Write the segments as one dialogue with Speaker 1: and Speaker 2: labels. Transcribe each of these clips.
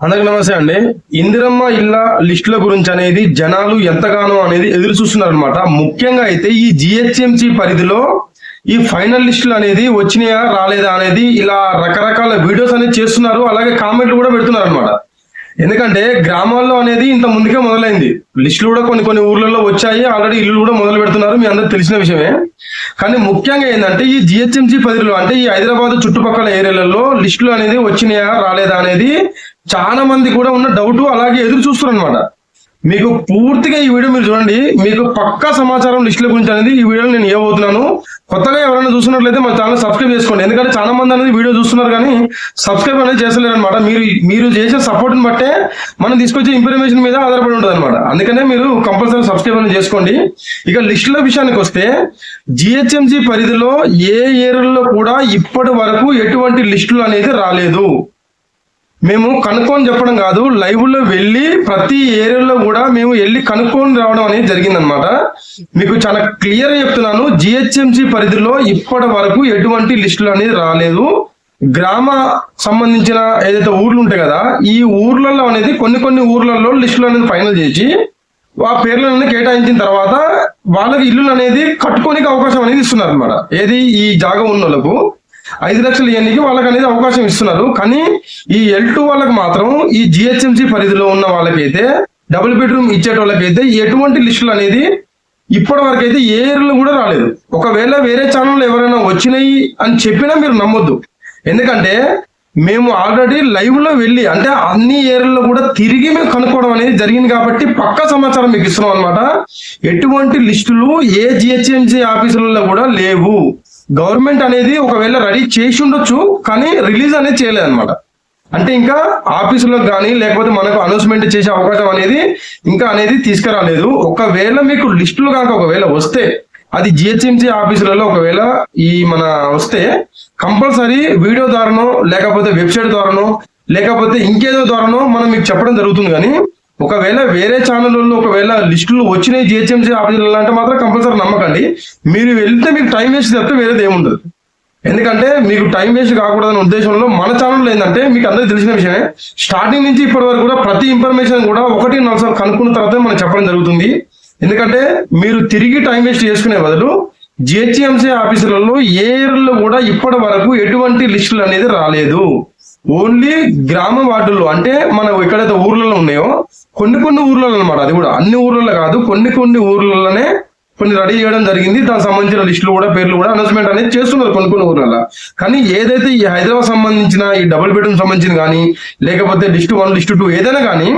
Speaker 1: అందరికి నమస్తే అండి. ఇందిరమ్మ ఇళ్ళ లిస్టుల గురించి అనేది జనాలు ఎంతగానో అనేది ఎదురు చూస్తున్నారు అనమాట ముఖ్యంగా అయితే ఈ జిహెచ్ఎంసి పరిధిలో ఈ ఫైనల్ లిస్టులు అనేది వచ్చినాయా రాలేదా అనేది ఇలా రకరకాల వీడియోస్ అనేది చేస్తున్నారు. అలాగే కామెంట్లు కూడా పెడుతున్నారు అనమాట ఎందుకంటే గ్రామాల్లో అనేది ఇంత ముందుకే మొదలైంది. లిస్టులు కూడా కొన్ని కొన్ని ఊర్లలో వచ్చాయి. ఆల్రెడీ ఇల్లు కూడా మొదలు పెడుతున్నారు. మీ అందరు తెలిసిన విషయమే. కానీ ముఖ్యంగా ఏంటంటే ఈ జిహెచ్ఎంసీ పరిధిలో అంటే ఈ హైదరాబాద్ చుట్టుపక్కల ఏరియాలలో లిస్టులు అనేది వచ్చినాయా రాలేదా అనేది చాలా మంది కూడా ఉన్న డౌట్ అలాగే ఎదురు చూస్తున్నారు అనమాట మీకు పూర్తిగా ఈ వీడియో మీరు చూడండి. మీకు పక్కా సమాచారం లిస్టుల గురించి అనేది ఈ వీడియోలో నేను ఇవ్వబోతున్నాను. కొత్తగా ఎవరైనా చూస్తున్నట్లయితే మా ఛానల్ సబ్స్క్రైబ్ చేసుకోండి. ఎందుకంటే చాలా మంది అనేది వీడియో చూస్తున్నారు కానీ సబ్స్క్రైబ్ అనేది చేస్తలేరు అనమాట మీరు మీరు చేసే సపోర్ట్ని బట్టే మనం తీసుకొచ్చే ఇన్ఫర్మేషన్ మీద ఆధారపడి ఉంటుంది అనమాట అందుకనే మీరు కంపల్సరీ సబ్స్క్రైబ్ అనేది చేసుకోండి. ఇక లిస్టుల విషయానికి వస్తే జిహెచ్ఎంసీ పరిధిలో ఏ ఏరియాలో కూడా ఇప్పటి వరకు ఎటువంటి లిస్టులు అనేది రాలేదు. మేము కనుక్కొని చెప్పడం కాదు లైవ్లో వెళ్ళి ప్రతి ఏరియాలో కూడా మేము వెళ్ళి కనుక్కొని రావడం అనేది జరిగిందనమాట మీకు చాలా క్లియర్ చెప్తున్నాను జిహెచ్ఎంసి పరిధిలో ఇప్పటి వరకు ఎటువంటి లిస్టులు అనేది రాలేదు. గ్రామ సంబంధించిన ఏదైతే ఊర్లు ఉంటాయి కదా ఈ ఊర్లలో అనేది కొన్ని కొన్ని ఊర్లలో లిస్టులు అనేది ఫైనల్ చేసి ఆ పేర్లను కేటాయించిన తర్వాత వాళ్ళకి ఇల్లు అనేది కట్టుకోనికి అవకాశం అనేది ఇస్తున్నారు అనమాట ఏది ఈ జాగా ఉన్న వాళ్ళకు. ఐదు లక్షలు ఇవ్వడానికి వాళ్ళకి అనేది అవకాశం ఇస్తున్నారు. కానీ ఈ ఎల్ టూ వాళ్ళకి మాత్రం ఈ జిహెచ్ఎంసి పరిధిలో ఉన్న వాళ్ళకైతే డబుల్ బెడ్రూమ్ ఇచ్చేటోళ్ళకైతే ఎటువంటి లిస్టులు అనేది ఇప్పటి వరకు అయితే ఏ ఏర్లు కూడా రాలేదు. ఒకవేళ వేరే ఛానల్ ఎవరైనా వచ్చినాయి అని చెప్పినా మీరు నమ్మొద్దు. ఎందుకంటే మేము ఆల్రెడీ లైవ్లో వెళ్ళి అంటే అన్ని ఏరియాల్లో కూడా తిరిగి మేము కనుక్కోవడం అనేది జరిగింది కాబట్టి పక్క సమాచారం మీకు ఇస్తున్నాం అనమాట ఎటువంటి లిస్టులు ఏ జిహెచ్ఎంసీ ఆఫీసులలో కూడా లేవు. గవర్నమెంట్ అనేది ఒకవేళ రెడీ చేసి ఉండొచ్చు కానీ రిలీజ్ అనేది చేయలేదు అనమాట అంటే ఇంకా ఆఫీసులో కానీ లేకపోతే మనకు అనౌన్స్మెంట్ చేసే అవకాశం అనేది ఇంకా అనేది తీసుకురాలేదు. ఒకవేళ మీకు లిస్టులు కాక ఒకవేళ వస్తే అది జిహెచ్ఎంసీ ఆఫీసులలో ఒకవేళ ఈ మన వస్తే కంపల్సరీ వీడియో ద్వారానో లేకపోతే వెబ్సైట్ ద్వారానో లేకపోతే ఇంకేదో ద్వారానో మనం మీకు చెప్పడం జరుగుతుంది. కానీ ఒకవేళ వేరే ఛానళ్ళలో ఒకవేళ లిస్టులు వచ్చినాయి జిహెచ్ఎంసీ ఆఫీసులు అంటే మాత్రం కంపల్సరీ నమ్మకండి. మీరు వెళ్తే మీకు టైం వేస్ట్ తప్పితే వేరేది ఏముండదు. ఎందుకంటే మీకు టైం వేస్ట్ కాకూడదనే ఉద్దేశంలో మన ఛానల్ ఏంటంటే మీకు అందరికీ తెలిసిన విషయమే. స్టార్టింగ్ నుంచి ఇప్పటి వరకు కూడా ప్రతి ఇన్ఫర్మేషన్ కూడా ఒకటి నాలుగు కనుక్కున్న తర్వాత మనం చెప్పడం జరుగుతుంది. ఎందుకంటే మీరు తిరిగి టైం వేస్ట్ చేసుకునే బదులు జిహెచ్ఎంసీ ఆఫీసులలో ఏ ఇయర్లో కూడా ఇప్పటి వరకు ఎటువంటి లిస్టులు అనేది రాలేదు. ఓన్లీ గ్రామ వార్డుల్లో అంటే మనం ఎక్కడైతే ఊర్లలో ఉన్నాయో కొన్ని కొన్ని ఊర్లలో అనమాట అది కూడా. అన్ని ఊర్లలో కాదు కొన్ని కొన్ని ఊర్లలోనే కొన్ని రెడీ చేయడం జరిగింది. దానికి సంబంధించిన లిస్టులు కూడా పేర్లు కూడా అనౌన్స్మెంట్ అనేది చేస్తున్నారు కొన్ని కొన్ని ఊర్లలో. కానీ ఏదైతే ఈ హైదరాబాద్ సంబంధించిన ఈ డబుల్ బెడ్రూమ్ సంబంధించిన కానీ లేకపోతే లిస్ట్ వన్ లిస్ట్ టూ ఏదైనా కానీ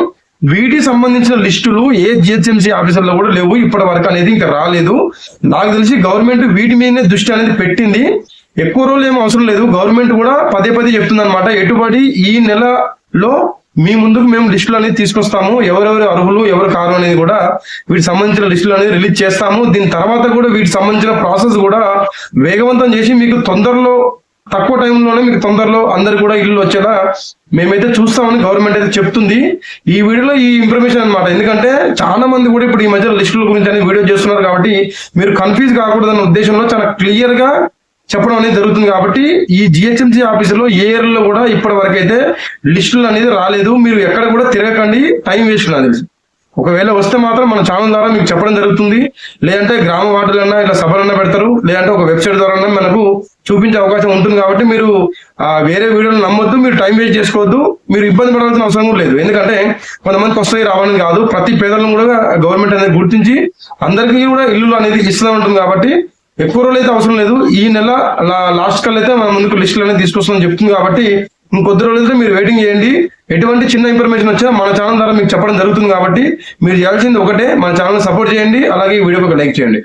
Speaker 1: వీటికి సంబంధించిన లిస్టులు ఏ జిహెచ్ఎంసీ ఆఫీసర్లో కూడా లేవు. ఇప్పటి వరకు అనేది ఇంకా రాలేదు. నాకు తెలిసి గవర్నమెంట్ వీటి మీదనే దృష్టి అనేది పెట్టింది. ఎక్కువ రోజులు ఏం అవసరం లేదు. గవర్నమెంట్ కూడా పదే పదే చెప్తుంది అనమాట ఎటుబడి ఈ నెలలో మీ ముందుకు మేము లిస్టులు అనేది తీసుకొస్తాము. ఎవరెవరు అర్హులు ఎవరు కారు అనేది కూడా వీటికి సంబంధించిన లిస్టులు అనేది రిలీజ్ చేస్తాము. దీని తర్వాత కూడా వీటికి సంబంధించిన ప్రాసెస్ కూడా వేగవంతం చేసి మీకు తొందరలో తక్కువ టైంలోనే మీకు తొందరలో అందరు కూడా ఇల్లు వచ్చేలా మేమైతే చూస్తామని గవర్నమెంట్ అయితే చెప్తుంది. ఈ వీడియోలో ఈ ఇన్ఫర్మేషన్ అనమాట ఎందుకంటే చాలా మంది కూడా ఇప్పుడు ఈ మధ్య లిస్టుల గురించి అనేది వీడియో చేస్తున్నారు కాబట్టి మీరు కన్ఫ్యూజ్ కాకూడదన్న ఉద్దేశంలో చాలా క్లియర్గా చెప్పడం అనేది జరుగుతుంది కాబట్టి ఈ జిహెచ్ఎంసీ ఆఫీసులో ఏ ఇయర్లో కూడా ఇప్పటి వరకు అయితే లిస్టులు అనేది రాలేదు. మీరు ఎక్కడ కూడా తిరగకండి. టైం వేస్ట్ నాకు తెలిసి. ఒకవేళ వస్తే మాత్రం మన ఛానల్ ద్వారా మీకు చెప్పడం జరుగుతుంది. లేదంటే గ్రామ వార్డులన్నా ఇలా సభలన్నా పెడతారు. లేదంటే ఒక వెబ్సైట్ ద్వారా మనకు చూపించే అవకాశం ఉంటుంది కాబట్టి మీరు వేరే వీడియోలు నమ్మొద్దు. మీరు టైం వేస్ట్ చేసుకోవద్దు. మీరు ఇబ్బంది పడాల్సిన అవసరం కూడా లేదు. ఎందుకంటే కొంతమందికి వస్తాయి రావాలని కాదు. ప్రతి పేదలను కూడా గవర్నమెంట్ అనేది గుర్తించి అందరికీ కూడా ఇల్లు అనేది ఇస్తూ ఉంటుంది కాబట్టి ఎక్కువ రోజులు అయితే అవసరం లేదు. ఈ నెల లాస్ట్ కల్ అయితే మన ముందుకు లిస్టులు అనేది తీసుకొస్తామని చెప్తుంది కాబట్టి ఇంకొద్ది అయితే మీరు వెయిటింగ్ చేయండి. ఎటువంటి చిన్న ఇన్ఫర్మేషన్ వచ్చినా మన ఛానల్ ద్వారా మీకు చెప్పడం జరుగుతుంది కాబట్టి మీరు చేయాల్సింది ఒకటే మన ఛానల్ సపోర్ట్ చేయండి. అలాగే ఈ వీడియోకి లైక్ చేయండి.